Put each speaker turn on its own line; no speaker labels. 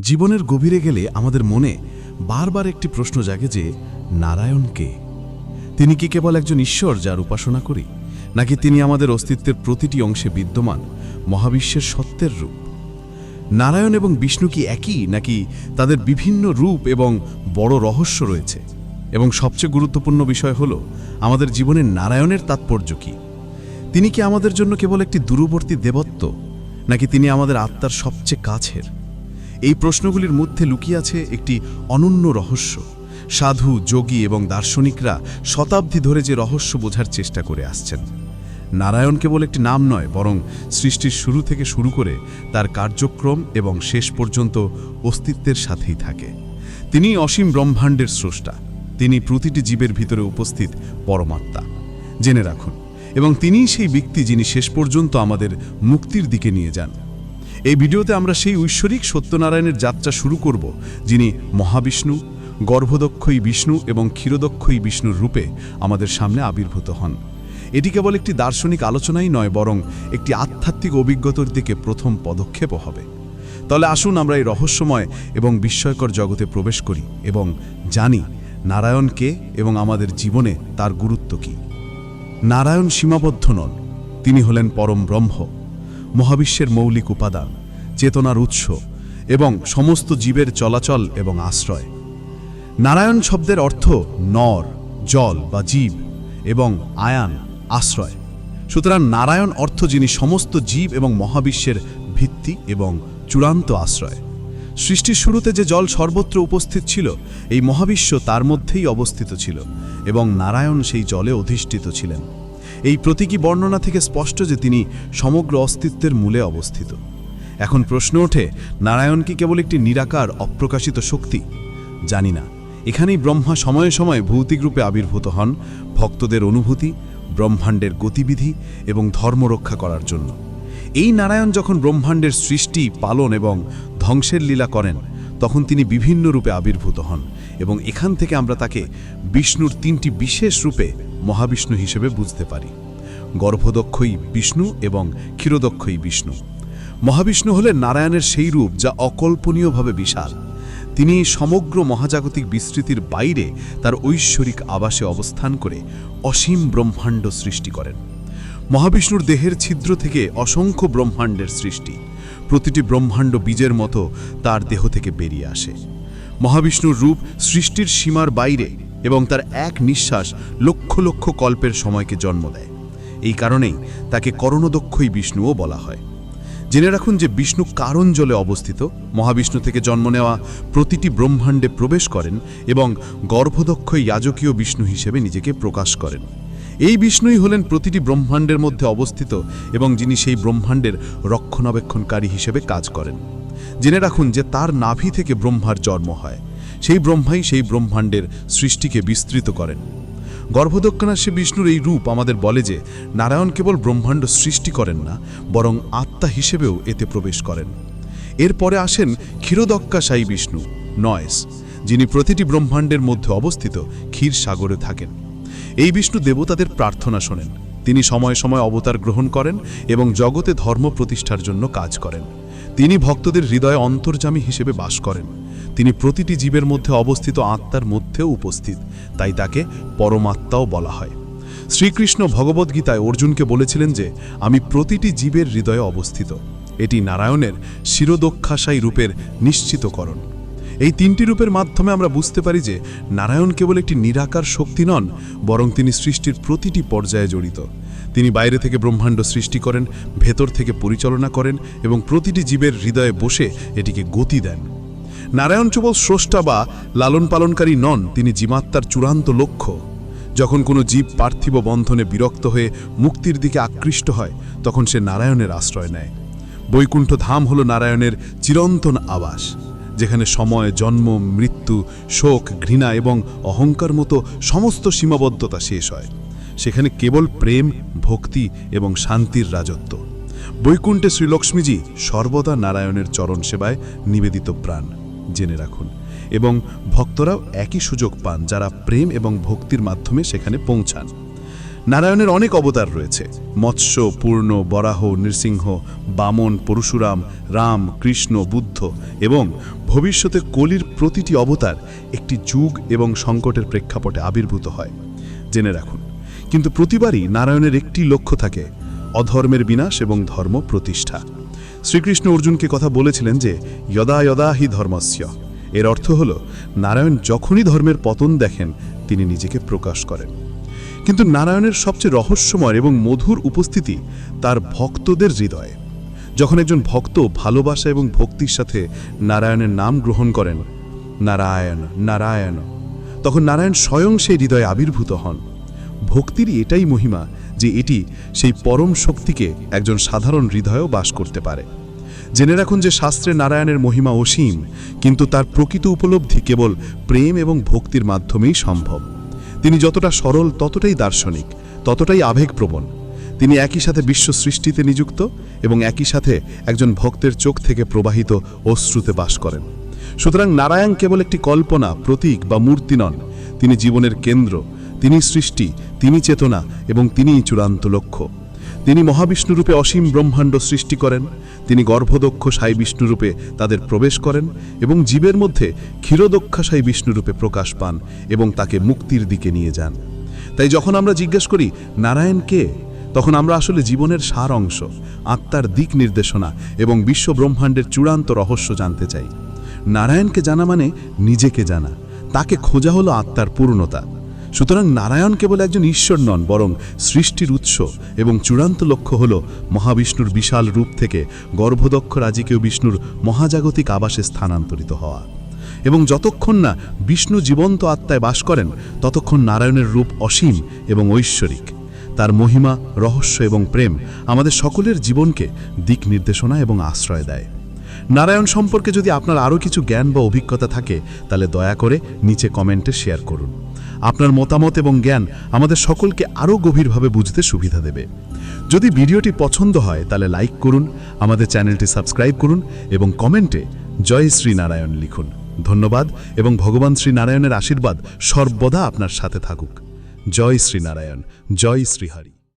জীবনের গভীরে গেলে আমাদের মনে বারবার একটি প্রশ্ন জাগে যে, নারায়ণ কে? তিনি কি কেবল একজন ঈশ্বর যার উপাসনা করি, নাকি তিনি আমাদের অস্তিত্বের প্রতিটি অংশে বিদ্যমান, মহাবিশ্বের সত্যের রূপ? নারায়ণ এবং বিষ্ণু কি একই, নাকি তাদের বিভিন্ন রূপ এবং বড় রহস্য রয়েছে? এবং সবচেয়ে গুরুত্বপূর্ণ বিষয় হল, আমাদের জীবনে নারায়ণের তাৎপর্য কি? তিনি কি আমাদের জন্য কেবল একটি দূরবর্তী দেবত্ব, নাকি তিনি আমাদের আত্মার সবচেয়ে কাছের? এই প্রশ্নগুলির মধ্যে লুকিয়ে আছে একটি অনন্য রহস্য। সাধু, যোগী এবং দার্শনিকরা শতাব্দী ধরে যে রহস্য বোঝার চেষ্টা করে আসছেন। নারায়ণ কেবল একটি নাম নয়, বরং সৃষ্টির শুরু থেকে শুরু করে তার কার্যক্রম এবং শেষ পর্যন্ত অস্তিত্বের সাথেই থাকে। তিনি অসীম ব্রহ্মাণ্ডের স্রষ্টা। তিনি প্রতিটি জীবের ভিতরে উপস্থিত পরমাত্মা। জেনে রাখুন, এবং তিনিই সেই ব্যক্তি যিনি শেষ পর্যন্ত আমাদের মুক্তির দিকে নিয়ে যান। এই ভিডিওতে আমরা সেই ঐশ্বরিক সত্যনারায়ণের যাত্রা শুরু করব, যিনি মহাবিষ্ণু, গর্ভদক্ষই বিষ্ণু এবং ক্ষীরদক্ষই বিষ্ণুর রূপে আমাদের সামনে আবির্ভূত হন। এটি কেবল একটি দার্শনিক আলোচনাই নয়, বরং একটি আধ্যাত্মিক অভিজ্ঞতার দিকে প্রথম পদক্ষেপও হবে। তাহলে আসুন আমরা এই রহস্যময় এবং বিস্ময়কর জগতে প্রবেশ করি এবং জানি নারায়ণকে এবং আমাদের জীবনে তার গুরুত্ব কী। নারায়ণ সীমাবদ্ধ নন, তিনি হলেন পরম ব্রহ্ম। মহাবিশ্বের মৌলিক উপাদান, চেতনার উৎস এবং সমস্ত জীবের চলাচল এবং আশ্রয়। নারায়ণ শব্দের অর্থ নর, জল বা জীব এবং আয়ান, আশ্রয়। সুতরাং নারায়ণ অর্থ যিনি সমস্ত জীব এবং মহাবিশ্বের ভিত্তি এবং চূড়ান্ত আশ্রয়। সৃষ্টির শুরুতে যে জল সর্বত্র উপস্থিত ছিল, এই মহাবিশ্ব তার মধ্যেই অবস্থিত ছিল এবং নারায়ণ সেই জলে অধিষ্ঠিত ছিলেন। এই প্রতীকী বর্ণনা থেকে স্পষ্ট যে তিনি সমগ্র অস্তিত্বের মূলে অবস্থিত। এখন প্রশ্ন ওঠে, নারায়ণ কি কেবল একটি নিরাকার, অপ্রকাশিত শক্তি? জানি না। এখানেই ব্রহ্মা সময়ে সময়ে ভৌতিক রূপে আবির্ভূত হন, ভক্তদের অনুভূতি, ব্রহ্মাণ্ডের গতিবিধি এবং ধর্ম রক্ষা করার জন্য। এই নারায়ণ যখন ব্রহ্মাণ্ডের সৃষ্টি, পালন এবং ধ্বংসের লীলা করেন তখন তিনি বিভিন্ন রূপে আবির্ভূত হন এবং এখান থেকে আমরা তাকে বিষ্ণুর তিনটি বিশেষ রূপে মহাবিষ্ণু হিসেবে বুঝতে পারি। গর্ভদক্ষই বিষ্ণু এবং ক্ষীরদক্ষই বিষ্ণু। মহাবিষ্ণু হলেন নারায়ণের সেই রূপ যা অকল্পনীয়ভাবে বিশাল। তিনি সমগ্র মহাজাগতিক বিস্তৃতির বাইরে তার ঐশ্বরিক আবাসে অবস্থান করে অসীম ব্রহ্মাণ্ড সৃষ্টি করেন। মহাবিষ্ণুর দেহের ছিদ্র থেকে অসংখ্য ব্রহ্মাণ্ডের সৃষ্টি। প্রতিটি ব্রহ্মাণ্ড বীজের মতো তার দেহ থেকে বেরিয়ে আসে। মহাবিষ্ণুর রূপ সৃষ্টির সীমার বাইরে এবং তার এক নিঃশ্বাস লক্ষ লক্ষ কল্পের সময়কে জন্ম দেয়। এই কারণেই তাকে করণদক্ষই বিষ্ণুও বলা হয়। জেনে রাখুন যে বিষ্ণু কারণ জলে অবস্থিত। মহাবিষ্ণু থেকে জন্ম নেওয়া প্রতিটি ব্রহ্মাণ্ডে প্রবেশ করেন এবং গর্ভদক্ষ যাজকীয় বিষ্ণু হিসেবে নিজেকে প্রকাশ করেন। এই বিষ্ণুই হলেন প্রতিটি ব্রহ্মাণ্ডের মধ্যে অবস্থিত এবং যিনি সেই ব্রহ্মাণ্ডের রক্ষণাবেক্ষণকারী হিসেবে কাজ করেন। জেনে রাখুন যে তার নাভি থেকে ব্রহ্মার জন্ম হয়। সেই ব্রহ্মাই সেই ব্রহ্মাণ্ডের সৃষ্টিকে বিস্তৃত করেন। গর্ভদক্ষিণাসী বিষ্ণুর এই রূপ আমাদের বলে যে, নারায়ণ কেবল ব্রহ্মাণ্ড সৃষ্টি করেন না, বরং আত্মা হিসেবেও এতে প্রবেশ করেন। এরপরে আসেন ক্ষীরদক্ষাশায়ী বিষ্ণু, নয়েস, যিনি প্রতিটি ব্রহ্মাণ্ডের মধ্যে অবস্থিত ক্ষীর সাগরে থাকেন। এই বিষ্ণু দেবতাদের প্রার্থনা শোনেন। তিনি সময় সময় অবতার গ্রহণ করেন এবং জগতে ধর্ম প্রতিষ্ঠার জন্য কাজ করেন। তিনি ভক্তদের হৃদয়ে অন্তর্জামী হিসেবে বাস করেন। তিনি প্রতিটি জীবের মধ্যে অবস্থিত আত্মার মধ্যেও উপস্থিত, তাই তাকে পরমাত্মাও বলা হয়। শ্রীকৃষ্ণ ভগবদ্গীতায় অর্জুনকে বলেছিলেন যে, আমি প্রতিটি জীবের হৃদয়ে অবস্থিত। এটি নারায়ণের শিরোদক্ষাশায়ী রূপের নিশ্চিতকরণ। এই তিনটি রূপের মাধ্যমে আমরা বুঝতে পারি যে নারায়ণ কেবল একটি নিরাকার শক্তি নন, বরং তিনি সৃষ্টির প্রতিটি পর্যায়ে জড়িত। তিনি বাইরে থেকে ব্রহ্মাণ্ড সৃষ্টি করেন, ভেতর থেকে পরিচালনা করেন এবং প্রতিটি জীবের হৃদয়ে বসে এটিকে গতি দেন। নারায়ণ কেবল স্রষ্টা বা লালন পালনকারী নন, তিনি জীবাত্মার চূড়ান্ত লক্ষ্য। যখন কোনো জীব পার্থিব বন্ধনে বিরক্ত হয়ে মুক্তির দিকে আকৃষ্ট হয়, তখন সে নারায়ণের আশ্রয় নেয়। বৈকুণ্ঠ ধাম হল নারায়ণের চিরন্তন আবাস। যেখানে সময়, জন্ম, মৃত্যু, শোক, ঘৃণা এবং অহংকার মতো সমস্ত সীমাবদ্ধতা শেষ হয়। সেখানে কেবল প্রেম, ভক্তি এবং শান্তির রাজত্ব। বৈকুণ্ঠে শ্রীলক্ষ্মীজি সর্বদা নারায়ণের চরণ সেবায় নিবেদিত প্রাণ, জেনে রাখুন। এবং ভক্তরাও একই সুযোগ পান যারা প্রেম এবং ভক্তির মাধ্যমে সেখানে পৌঁছান। নারায়ণের অনেক অবতার রয়েছে। মৎস্য, পূর্ণ, বরাহ, নৃসিংহ, বামন, পরশুরাম, রাম, কৃষ্ণ, বুদ্ধ এবং ভবিষ্যতে কলির প্রতিটি অবতার একটি যুগ এবং সংকটের প্রেক্ষাপটে আবির্ভূত হয়। জেনে রাখুন, কিন্তু প্রতিবারই নারায়ণের একটি লক্ষ্য থাকে, অধর্মের বিনাশ এবং ধর্ম প্রতিষ্ঠা। শ্রীকৃষ্ণ অর্জুনকে কথা বলেছিলেন যে, যদা যদা হি ধর্মস্য। এর অর্থ হল, নারায়ণ যখনই ধর্মের পতন দেখেন, তিনি নিজেকে প্রকাশ করেন। কিন্তু নারায়ণের সবচেয়ে রহস্যময় এবং মধুর উপস্থিতি তার ভক্তদের হৃদয়ে। যখন একজন ভক্ত ভালোবাসা এবং ভক্তির সাথে নারায়ণের নাম গ্রহণ করেন, নারায়ণ নারায়ণ, তখন নারায়ণ স্বয়ং সেই হৃদয়ে আবির্ভূত হন। ভক্তিরই এটাই মহিমা যে এটি সেই পরম শক্তিকে একজন সাধারণ হৃদয়েও বাস করতে পারে। জেনে রাখুন যে শাস্ত্রে নারায়ণের মহিমা অসীম, কিন্তু তার প্রকৃত উপলব্ধি কেবল প্রেম এবং ভক্তির মাধ্যমেই সম্ভব। তিনি যতটা সরল, ততটাই দার্শনিক, ততটাই আবেগপ্রবণ। তিনি একই সাথে বিশ্ব সৃষ্টিতে নিযুক্ত এবং একই সাথে একজন ভক্তের চোখ থেকে প্রবাহিত অশ্রুতে বাস করেন। সুতরাং নারায়ণ কেবল একটি কল্পনা, প্রতীক বা মূর্তি নন। তিনি জীবনের কেন্দ্র, তিনি সৃষ্টি, তিনি চেতনা এবং তিনিই চূড়ান্ত লক্ষ্য। তিনি মহাবিষ্ণুরূপে অসীম ব্রহ্মাণ্ড সৃষ্টি করেন, তিনি গর্ভদক্ষ সাই বিষ্ণুরূপে তাদের প্রবেশ করেন এবং জীবের মধ্যে ক্ষীরদক্ষা সাই বিষ্ণুরূপে প্রকাশ পান এবং তাকে মুক্তির দিকে নিয়ে যান। তাই যখন আমরা জিজ্ঞেস করি, নারায়ণ কে? তখন আমরা আসলে জীবনের সার অংশ, আত্মার দিক নির্দেশনা এবং বিশ্ব ব্রহ্মাণ্ডের চূড়ান্ত রহস্য জানতে চাই। নারায়ণকে জানা মানে নিজেকে জানা। তাকে খোঁজা হলো আত্মার পূর্ণতা। সুতরাং নারায়ণ কেবল একজন ঈশ্বর নন, বরং সৃষ্টির উৎস এবং চূড়ান্ত লক্ষ্য হল মহাবিষ্ণুর বিশাল রূপ থেকে গর্ভদক্ষ রাজিকেও বিষ্ণুর মহাজাগতিক আবাসে স্থানান্তরিত হওয়া। এবং যতক্ষণ না বিষ্ণু জীবন্ত আত্মায় বাস করেন, ততক্ষণ নারায়ণের রূপ অসীম এবং ঐশ্বরিক। তার মহিমা, রহস্য এবং প্রেম আমাদের সকলের জীবনকে দিক নির্দেশনা এবং আশ্রয় দেয়। নারায়ণ সম্পর্কে যদি আপনার আরও কিছু জ্ঞান বা অভিজ্ঞতা থাকে, তাহলে দয়া করে নিচে কমেন্টে শেয়ার করুন। আপনার মতামত এবং জ্ঞান আমাদের সকলকে আরও গভীরভাবে বুঝতে সুবিধা দেবে। যদি ভিডিওটি পছন্দ হয়, তাহলে লাইক করুন, আমাদের চ্যানেলটি সাবস্ক্রাইব করুন এবং কমেন্টে জয় শ্রীনারায়ণ লিখুন। ধন্যবাদ এবং ভগবান শ্রীনারায়ণের আশীর্বাদ সর্বদা আপনার সাথে থাকুক। জয় শ্রীনারায়ণ, জয় শ্রীহরি।